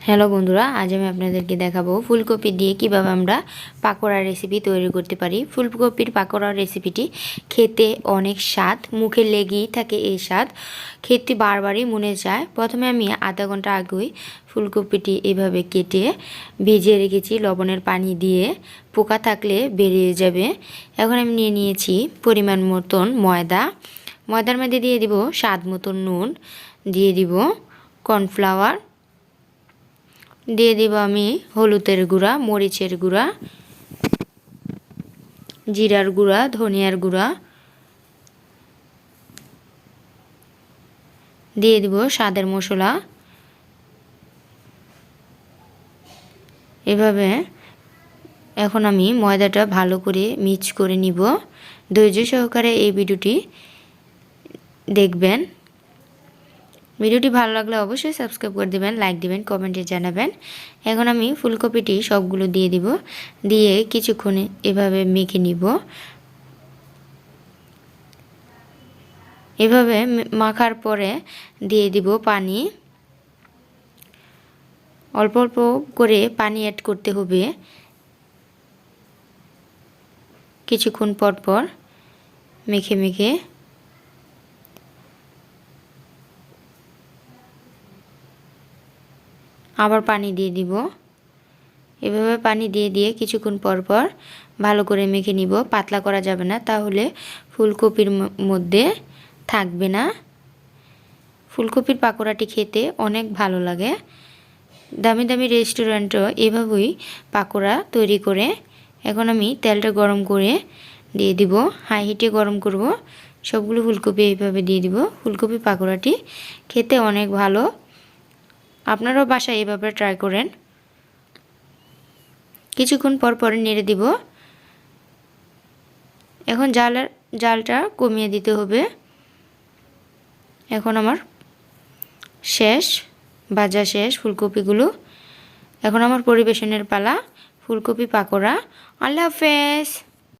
Hello বন্ধুরা, আজ আমি আপনাদেরকে দেখাবো ফুলকপি দিয়ে কীভাবে আমরা পাকোড়ার রেসিপি তৈরি করতে পারি। ফুলকপির পাকোড়ার রেসিপিটি খেতে অনেক স্বাদ, মুখে লেগেই থাকে এই স্বাদ। খেতে বারবারই মনে চায়। প্রথমে আমি আধা ঘণ্টা আগেই ফুলকপিটি এভাবে কেটে ভিজিয়ে রেখেছি লবণের পানি দিয়ে। পোকা থাকলে বেরিয়ে যাবে। এখন আমি নিয়ে নিয়েছি পরিমাণ মতন ময়দা। ময়দার মধ্যে দিয়ে দিব স্বাদ মতন নুন। দিয়ে দিব কর্নফ্লাওয়ার দিয়ে দিব আমি হলুদের গুঁড়া, মরিচের গুঁড়া, জিরার গুঁড়া, ধনিয়ার গুঁড়া। দিয়ে দিব স্বাদের মশলা। এভাবে এখন আমি ময়দাটা ভালো করে মিক্স করে নিব। ধৈর্য সহকারে এই ভিডিওটি দেখবেন। ভিডিওটি ভালো লাগলে অবশ্যই সাবস্ক্রাইব করে দেবেন লাইক দিবেন কমেন্টে জানাবেন। এখন আমি ফুলকপিটি সবগুলো দিয়ে দিব, দিয়ে কিছুক্ষণ এভাবে মেখে নিব। এভাবে মাখার পরে দিয়ে দিব পানি। অল্প অল্প করে পানি অ্যাড করতে হবে। কিছুক্ষণ পর পর মেখে মেখে আবার পানি দিয়ে দিব। এভাবে পানি দিয়ে দিয়ে কিছুক্ষণ পর পর ভালো করে মেখে নিব। পাতলা করা যাবে না, তাহলে ফুলকপির মধ্যে থাকবে না। ফুলকপির পাকোড়াটি খেতে অনেক ভালো লাগে। দামি দামি রেস্টুরেন্টও এভাবেই পাকোড়া তৈরি করে। এখন আমি তেলটা গরম করে দিয়ে দিব। হাই হিটে গরম করব। সবগুলো ফুলকপি এইভাবে দিয়ে দিব। ফুলকপি পাকোড়াটি খেতে অনেক ভালো আপনারাও বাসায় এভাবে ট্রাই করেন। কিছুক্ষণ পর পরে নেড়ে দিব। এখন জালের জালটা কমিয়ে দিতে হবে। এখন আমার শেষ, ভাজা শেষ ফুলকপিগুলো। এখন আমার পরিবেশনের পালা, ফুলকপি পাকোড়া। আল্লাহ হাফেজ!